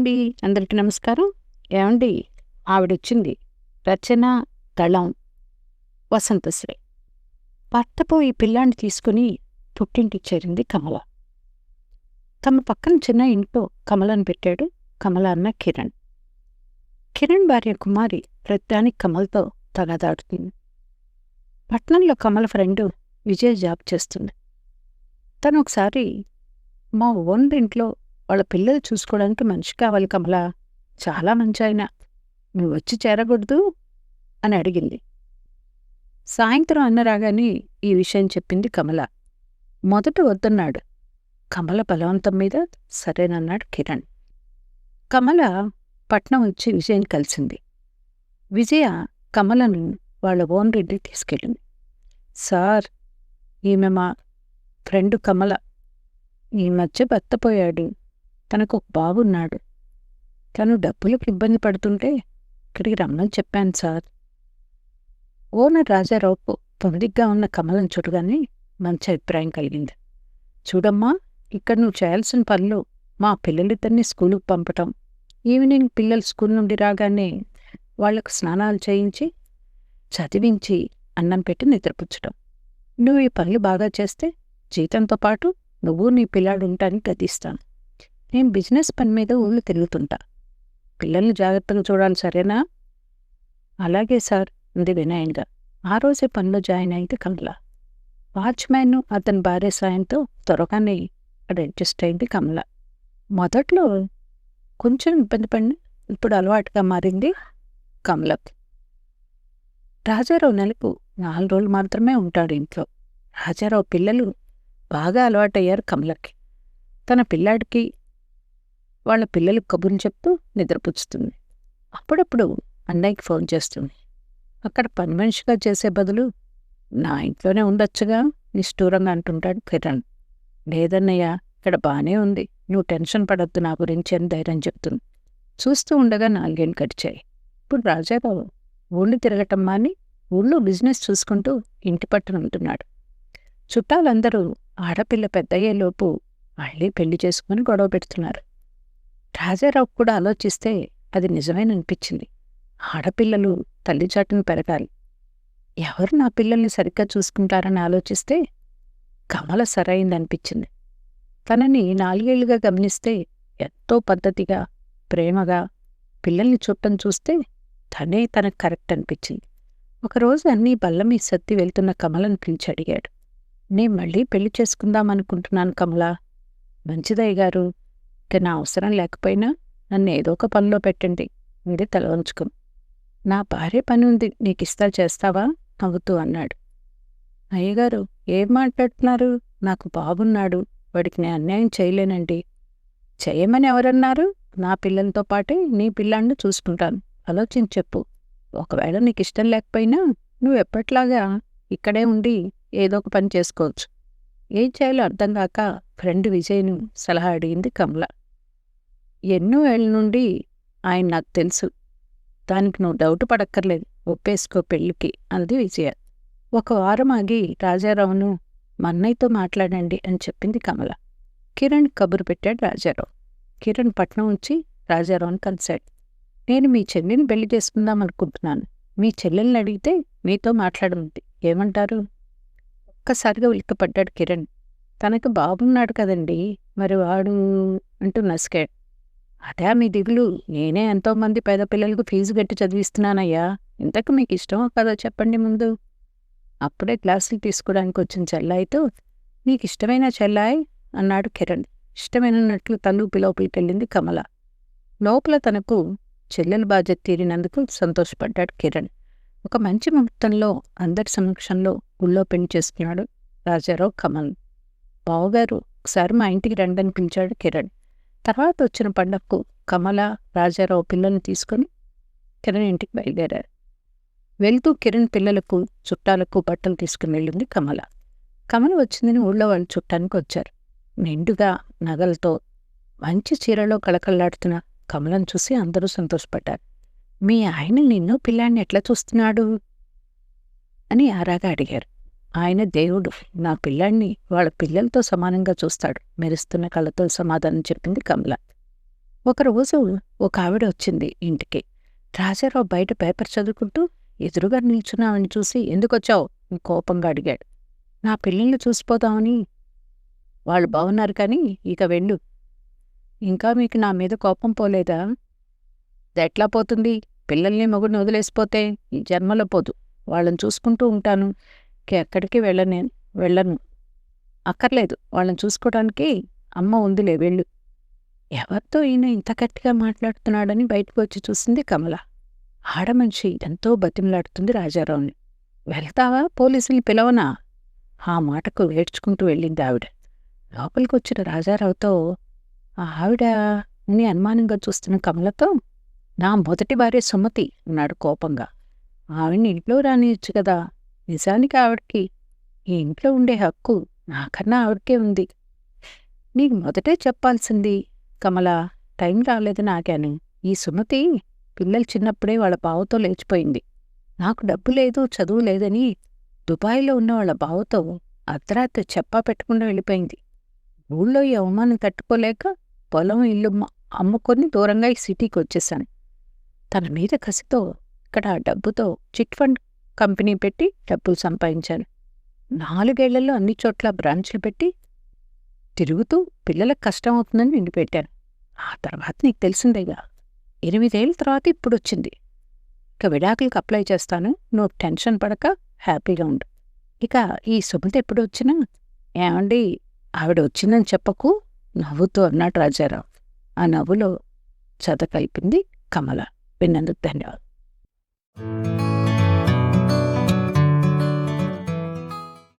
అండి. అందరికీ నమస్కారం. ఏమండి ఆవిడొచ్చింది. రచన దళం. వసంతశ్రీ. భర్తపో ఈ పిల్లాన్ని తీసుకుని పుట్టింటికి చేరింది కమల. తమ పక్కన చిన్న ఇంట్లో కమలను పెట్టాడు కమల అన్న కిరణ్. కిరణ్ భార్య కుమారి ప్రతిదానికి కమల్తో తగదాడుతుంది. పట్నంలో కమల ఫ్రెండు విజయ్ జాబ్ చేస్తుంది. తను ఒకసారి మా ఓన్ ఇంట్లో వాళ్ళ పిల్లలు చూసుకోవడానికి మనిషి కావాలి కమల. చాలా మంచి ఆయన. నువ్వు వచ్చి చేరకూడదు అని అడిగింది. సాయంత్రం అన్న రాగానే ఈ విషయం చెప్పింది కమల. మొదట వద్దన్నాడు. కమల బలవంతం మీద సరేనన్నాడు కిరణ్. కమల పట్నం వచ్చి విజయని కలిసింది. విజయ కమలను వాళ్ళ ఓన్ రెడ్డి తీసుకెళ్ళింది. సార్ ఈమె మా ఫ్రెండు కమల. ఈ మధ్య భర్తపోయాడు తనకు ఒక బాబున్నాడు తను డబ్బులకు ఇబ్బంది పడుతుంటే ఇక్కడికి రమ్మని చెప్పాను సార్. ఓనర్ రాజారావుకు పొందిగ్గా ఉన్న కమలం చూడగానే మంచి అభిప్రాయం కలిగింది. చూడమ్మా ఇక్కడ నువ్వు చేయాల్సిన పనులు మా పిల్లలిద్దరినీ స్కూలుకు పంపటం. ఈవినింగ్ పిల్లలు స్కూల్ నుండి రాగానే వాళ్ళకు స్నానాలు చేయించి చదివించి అన్నం పెట్టి నిద్రపుచ్చడం నువ్వు ఈ పనులు బాగా చేస్తే జీతంతో పాటు నువ్వు నీ పిల్లాడు ఉంటానికి గతిస్తాను. నేను బిజినెస్ పని మీద ఊళ్ళు తిరుగుతుంటా. పిల్లల్ని జాగ్రత్తగా చూడాలి సరేనా? అలాగే సార్ ఉంది వినయంగా. ఆ రోజే పనిలో జాయిన్ అయింది కమల. వాచ్మ్యాన్ అతని భార్య సాయంతో త్వరగానే అక్కడ అడ్జస్ట్ అయింది కమల. మొదట్లో కొంచెం ఇబ్బంది పడిన ఇప్పుడు అలవాటుగా మారింది కమలకి రాజారావు నెలకు నాలుగు రోజులు మాత్రమే ఉంటాడు ఇంట్లో. రాజారావు పిల్లలు బాగా అలవాటయ్యారు కమలకి. తన పిల్లాడికి వాళ్ళ పిల్లలకు కబుర్ని చెప్తూ నిద్రపుచ్చుతుంది. అప్పుడప్పుడు అన్నయ్యకి ఫోన్ చేస్తుంది. అక్కడ పని మనిషిగా చేసే బదులు నా ఇంట్లోనే ఉండొచ్చుగా? నిష్ఠూరంగా అంటుంటాడు కిరణ్. లేదన్నయ్య ఇక్కడ బానే ఉంది. నువ్వు టెన్షన్ పడొద్దు నా గురించి అని ధైర్యం చెప్తుంది. చూస్తూ ఉండగా నాలుగేళ్ళు గడిచాయి. ఇప్పుడు రాజారావు ఊళ్ళు తిరగటం మాని ఊళ్ళో బిజినెస్ చూసుకుంటూ ఇంటి పట్టున ఉంటున్నాడు. చుట్టాలందరూ ఆడపిల్ల పెద్దయ్యేలోపు మళ్ళీ పెళ్ళి చేసుకుని గొడవ పెడుతున్నారు. రాజారావు కూడా ఆలోచిస్తే అది నిజమేననిపించింది. ఆడపిల్లలు తల్లి చాటును పెరగాలి. ఎవరు నా పిల్లల్ని సరిగ్గా చూసుకుంటారని ఆలోచిస్తే కమల సరైందనిపించింది. తనని నాలుగేళ్ళుగా గమనిస్తే ఎంతో పద్ధతిగా ప్రేమగా పిల్లల్ని చూడటం చూస్తే తనే తనకు కరెక్ట్ అనిపించింది ఒకరోజు అన్నీ బల్ల మీ సత్తి వెళ్తున్న కమలను పిలిచి అడిగాడు. నేను మళ్ళీ పెళ్ళి చేసుకుందామనుకుంటున్నాను కమలా. మంచిదయ్య గారు ఇంకా నా అవసరం లేకపోయినా నన్ను ఏదో ఒక పనిలో పెట్టండి మీరే తల ఉంచుకుని నా భార్య పని ఉంది నీకు ఇస్తా చేస్తావా? నవ్వుతూ అన్నాడు. అయ్యగారు ఏం మాట్లాడుతున్నారు? నాకు బాబున్నాడు వాడికి నేను అన్యాయం చేయలేనండి. చేయమని ఎవరన్నారు? నా పిల్లలతో పాటే నీ పిల్లాన్ని చూసుకుంటాను. ఆలోచించి చెప్పు. ఒకవేళ నీకు ఇష్టం లేకపోయినా నువ్వు ఎప్పట్లాగా ఇక్కడే ఉండి ఏదో ఒక పని చేసుకోవచ్చు. ఏం చేయాలో అర్థం కాక ఫ్రెండ్ విజయ్ను సలహా అడిగింది కమల. ఎన్నో ఏళ్ళ నుండి ఆయన నాకు తెలుసు. దానికి నువ్వు డౌట్ పడక్కర్లేదు. ఒప్పేసుకో పెళ్ళికి అంది విజయ. ఒక వారం ఆగి రాజారావును మన్నయ్యతో మాట్లాడండి అని చెప్పింది కమల. కిరణ్ కబురు పెట్టాడు రాజారావు. కిరణ్ పట్నం ఉంచి రాజారావుని కలిశాడు. నేను మీ చెల్లిని పెళ్ళి చేసుకుందాం అనుకుంటున్నాను. మీ చెల్లెల్ని అడిగితే మీతో మాట్లాడమంది. ఏమంటారు? ఒక్కసారిగా ఉలిక్కపడ్డాడు కిరణ్. తనకు బాబున్నాడు కదండి మరి వాడు అంటూ నసికాడు. అదే మీ దిగులు. నేనే ఎంతోమంది పేద పిల్లలకు ఫీజు కట్టి చదివిస్తున్నానయ్యా. ఇంతకు మీకు ఇష్టమో కదా చెప్పండి ముందు. అప్పుడే క్లాసులు తీసుకోవడానికి వచ్చిన చెల్లాయితో నీకు ఇష్టమైన చెల్లాయ్? అన్నాడు కిరణ్. ఇష్టమైనట్లు తల్లు లోపలికి వెళ్ళింది కమల. లోపల తనకు చెల్లెల బాధ్యత తీరినందుకు సంతోషపడ్డాడు కిరణ్. ఒక మంచి ముహూర్తంలో అందరి సమక్షంలో గుళ్ళో పెళ్ళి చేసుకున్నాడు రాజారావు కమల్. బావగారు ఒకసారి మా ఇంటికి రండని పిలిచాడు కిరణ్. తర్వాత వచ్చిన పండగకు కమల రాజారావు పిల్లల్ని తీసుకుని కిరణ్ ఇంటికి బయలుదేరారు. వెళ్తూ కిరణ్ పిల్లలకు చుట్టాలకు బట్టలు తీసుకుని వెళ్ళింది కమల. కమల వచ్చిందని ఊళ్ళో వాళ్ళు చుట్టానికి వచ్చారు. నిండుగా నగలతో మంచి చీరలో కళకళలాడుతున్న కమలను చూసి అందరూ సంతోషపడ్డారు. మీ ఆయన నిన్ను పిల్లాన్ని ఎట్లా చూస్తున్నాడు? అని ఆరాగా అడిగారు. ఆయన దేవుడు. నా పిల్లాన్ని వాళ్ళ పిల్లలతో సమానంగా చూస్తాడు. మెరుస్తున్న కళ్ళతో సమాధానం చెప్పింది కమల. ఒకరోజు ఒక ఆవిడ వచ్చింది ఇంటికి. రాజారావు బయట పేపర్ చదువుకుంటూ ఎదురుగా నిల్చున్నావని చూసి ఎందుకొచ్చావు కోపంగా అడిగాడు. నా పిల్లల్ని చూసిపోతామని వాళ్ళు బాగున్నారు కానీ ఇక వెళ్ళు. ఇంకా మీకు నా మీద కోపం పోలేదా? ఎట్లా పోతుంది? పిల్లల్ని మొగుడిని వదిలేసిపోతే ఈ జన్మలో పోదు. వాళ్ళని చూసుకుంటూ ఉంటాను. ఎక్కడికి వెళ్ళను వెళ్ళను. అక్కర్లేదు వాళ్ళని చూసుకోవడానికి అమ్మ ఉందిలే వెళ్ళు. ఎవరితో ఈయన ఇంత గట్టిగా మాట్లాడుతున్నాడని బయటకు వచ్చి చూసింది కమల. ఆడమనిషి ఎంతో బతిమలాడుతుంది రాజారావుని. వెళ్తావా? పోలీసుల్ని పిలవనా? ఆ మాటకు ఏడ్చుకుంటూ వెళ్ళింది ఆవిడ. లోపలికి వచ్చిన రాజారావుతో ఆ ఆవిడ అని అనుమానంగా చూస్తున్న కమలతో నా మొదటి భార్య సుమతి అన్నాడు కోపంగా. ఆవిడ్ని ఇంట్లో రానియచ్చు కదా నిజానికి ఆవిడకి ఈ ఇంట్లో ఉండే హక్కు నాకన్నా ఆవిడకే ఉంది. నీకు మొదటే చెప్పాల్సింది కమల టైం రాలేదని ఆగాను ఈ సుమతి పిల్లలు చిన్నప్పుడే వాళ్ళ బావతో లేచిపోయింది. నాకు డబ్బు లేదు చదువు లేదని దుబాయ్లో ఉన్న వాళ్ళ బావతో అర్ధరాత్రి చెప్పా పెట్టకుండా వెళ్ళిపోయింది. ఊళ్ళో ఈ అవమానం తట్టుకోలేక పొలం ఇల్లు అమ్ముకొని దూరంగా ఈ సిటీకి వచ్చేసాను. తన మీద కసితో ఇక్కడ ఆ డబ్బుతో చిట్ ఫండ్ కంపెనీ పెట్టి డబ్బులు సంపాదించాను నాలుగేళ్ళలో అన్ని చోట్ల బ్రాంచ్లు పెట్టి తిరుగుతూ పిల్లలకు కష్టం అవుతుందని నిండి పెట్టాను ఆ తర్వాత నీకు తెలిసిందేగా ఎనిమిదేళ్ళ తర్వాత ఇప్పుడు వచ్చింది. ఇక విడాకులకు అప్లై చేస్తాను నువ్వు టెన్షన్ పడక హ్యాపీగా ఉండు. ఇక ఈ సుమతి ఎప్పుడు వచ్చినా ఏమండి ఆవిడ వచ్చిందని చెప్పకు నవ్వుతూ అన్నాడు రాజారావు. ఆ నవ్వులో చదకలిపింది కమల. విన్నందుకు ధన్యవాదాలు.